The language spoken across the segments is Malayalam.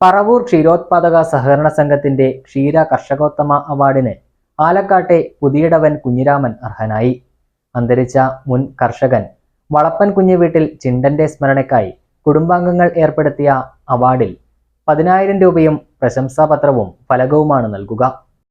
പറവൂർ ക്ഷീരോത്പാദക സഹകരണ സംഘത്തിന്റെ ക്ഷീര കർഷകോത്തമ അവാർഡിന് ആലക്കാട്ടെ പുതിയടവൻ കുഞ്ഞിരാമൻ അർഹനായി. അന്തരിച്ച മുൻ കർഷകൻ വളപ്പൻ കുഞ്ഞുവീട്ടിൽ ചിണ്ടന്റെ സ്മരണയ്ക്കായി കുടുംബാംഗങ്ങൾ ഏർപ്പെടുത്തിയ അവാർഡിൽ പതിനായിരം രൂപയും പ്രശംസാപത്രവും ഫലകവുമാണ് നൽകുക.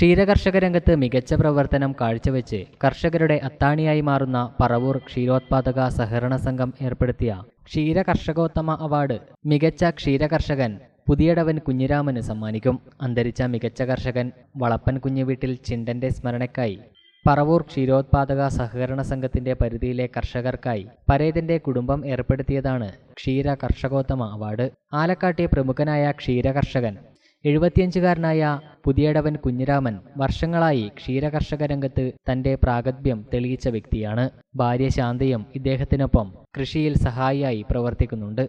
ക്ഷീരകർഷക രംഗത്ത് മികച്ച പ്രവർത്തനം കാഴ്ചവെച്ച് കർഷകരുടെ അത്താണിയായി മാറുന്ന പറവൂർ ക്ഷീരോത്പാദക സഹകരണ സംഘം ഏർപ്പെടുത്തിയ ക്ഷീര കർഷകോത്തമ അവാർഡ് മികച്ച ക്ഷീരകർഷകൻ പുതിയടവൻ കുഞ്ഞിരാമന് സമ്മാനിക്കും. അന്തരിച്ച മികച്ച കർഷകൻ വളപ്പൻ കുഞ്ഞുവീട്ടിൽ ചിണ്ടന്റെ സ്മരണയ്ക്കായി പറവൂർ ക്ഷീരോത്പാദക സഹകരണ സംഘത്തിന്റെ പരിധിയിലെ കർഷകർക്കായി പരേതന്റെ കുടുംബം ഏർപ്പെടുത്തിയതാണ് ക്ഷീര കർഷകോത്തമ അവാർഡ്. ആലക്കാട്ടെ പ്രമുഖനായ ക്ഷീര കർഷകൻ എഴുപത്തിയഞ്ചുകാരനായ പുതിയടവൻ കുഞ്ഞിരാമൻ വർഷങ്ങളായി ക്ഷീരകർഷക രംഗത്ത് തന്റെ പ്രാഗത്ഭ്യം തെളിയിച്ച വ്യക്തിയാണ്. ഭാര്യ ശാന്തയും ഇദ്ദേഹത്തിനൊപ്പം കൃഷിയിൽ സഹായിയായി പ്രവർത്തിക്കുന്നുണ്ട്.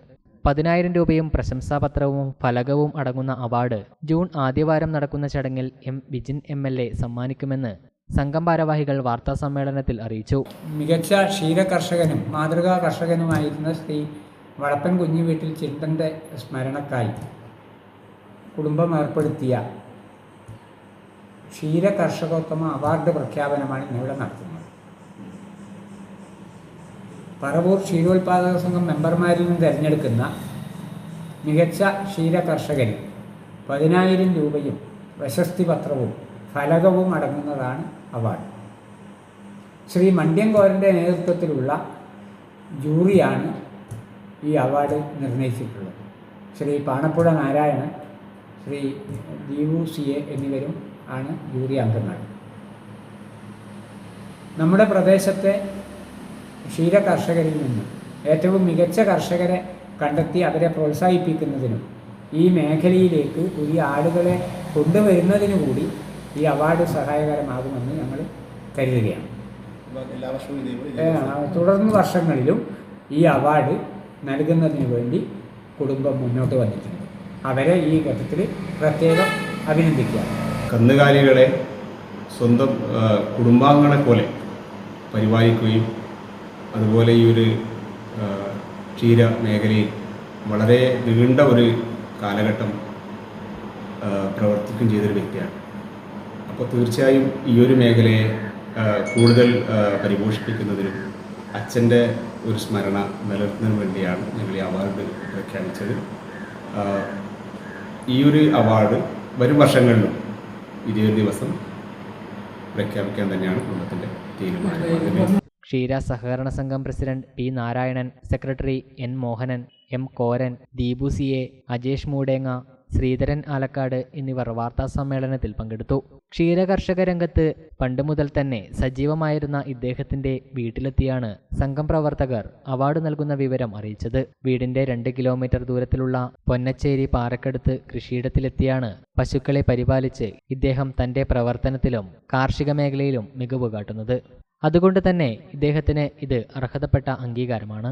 പതിനായിരം രൂപയും പ്രശംസാപത്രവും ഫലകവും അടങ്ങുന്ന അവാർഡ് ജൂൺ ആദ്യവാരം നടക്കുന്ന ചടങ്ങിൽ M Vijin M L A സമ്മാനിക്കുമെന്ന് സംഘം ഭാരവാഹികൾ വാർത്താസമ്മേളനത്തിൽ അറിയിച്ചു. മികച്ച ക്ഷീര കർഷകനും മാതൃകാ കർഷകനുമായിരുന്ന ശ്രീ വളപ്പൻ കുഞ്ഞുവീട്ടിൽ ചിണ്ടന്റെ സ്മരണക്കായി. കുടുംബം ഏർപ്പെടുത്തിയ ക്ഷീര കർഷകോത്തമ അവാർഡ് പ്രഖ്യാപനമാണ് ഇന്നിവിടെ നടത്തുന്നത്. പറവൂർ ക്ഷീരോത്പാദക സംഘം മെമ്പർമാരിൽ നിന്ന് തിരഞ്ഞെടുക്കുന്ന മികച്ച ക്ഷീര കർഷകന് പതിനായിരം രൂപയും പ്രശസ്തി പത്രവും ഫലകവും അടങ്ങുന്നതാണ് അവാർഡ്. ശ്രീ മണ്ഡ്യങ്കോരന്റെ നേതൃത്വത്തിലുള്ള ജൂറിയാണ് ഈ അവാർഡ് നിർണയിച്ചിട്ടുള്ളത്. ശ്രീ പാണപ്പുഴ നാരായണൻ ശ്രീ ദീപു സി എ എന്നിവരും ആണ് ജൂറി അംഗങ്ങൾ. നമ്മുടെ പ്രദേശത്തെ ക്ഷീര കർഷകരിൽ നിന്ന് ഏറ്റവും മികച്ച കർഷകരെ കണ്ടെത്തി അവരെ പ്രോത്സാഹിപ്പിക്കുന്നതിനും ഈ മേഖലയിലേക്ക് പുതിയ ആളുകളെ കൊണ്ടുവരുന്നതിനു കൂടി ഈ അവാർഡ് സഹായകരമാകുമെന്ന് ഞങ്ങൾ കരുതുകയാണ്. തുടർന്ന് വർഷങ്ങളിലും ഈ അവാർഡ് നൽകുന്നതിന് വേണ്ടി കുടുംബം മുന്നോട്ട് വന്നിട്ടുണ്ട്. അവരെ ഈ ഘട്ടത്തിൽ പ്രത്യേകം അഭിനന്ദിക്കുക. കന്നുകാലികളെ സ്വന്തം കുടുംബാംഗങ്ങളെ പോലെ പരിപാലിക്കുകയും അതുപോലെ ഈ ഒരു ക്ഷീര മേഖലയിൽ വളരെ നീണ്ട ഒരു കാലഘട്ടം പ്രവർത്തിക്കുകയും ചെയ്തൊരു വ്യക്തിയാണ്. അപ്പോൾ തീർച്ചയായും ഈ ഒരു മേഖലയെ കൂടുതൽ പരിപോഷിപ്പിക്കുന്നതിനും അച്ഛന്റെ ഒരു സ്മരണ നിലനിർത്തുന്നതിന് വേണ്ടിയാണ് ഞങ്ങൾ ഈ അവാർഡ് പ്രഖ്യാപിച്ചത്. ഈ ഒരു അവാർഡ് വരും വർഷങ്ങളിലും ഇതേ ദിവസം പ്രഖ്യാപിക്കാൻ തന്നെയാണ് കുടുംബത്തിന്റെ തീരുമാനം. ക്ഷീര സഹകരണ സംഘം president P Narayanan secretary N Mohanan M Koran Deepu C A Ajesh Moodenga Sreedharan Alakkad എന്നിവർ വാർത്താ സമ്മേളനത്തിൽ പങ്കെടുത്തു. ക്ഷീരകർഷക രംഗത്ത് പണ്ട് മുതൽ തന്നെ സജീവമായിരുന്ന ഇദ്ദേഹത്തിന്റെ വീട്ടിലെത്തിയാണ് സംഘം പ്രവർത്തകർ അവാർഡ് നൽകുന്ന വിവരം അറിയിച്ചത്. വീടിന്റെ രണ്ട് കിലോമീറ്റർ ദൂരത്തിലുള്ള പൊന്നച്ചേരി പാറക്കടുത്ത് കൃഷിയിടത്തിലെത്തിയാണ് പശുക്കളെ പരിപാലിച്ച് ഇദ്ദേഹം തന്റെ പ്രവർത്തനത്തിലും കാർഷിക മേഖലയിലും മികവ് കാട്ടുന്നത്. അതുകൊണ്ട് തന്നെ ഇദ്ദേഹത്തിന് ഇത് അർഹതപ്പെട്ട അംഗീകാരമാണ്.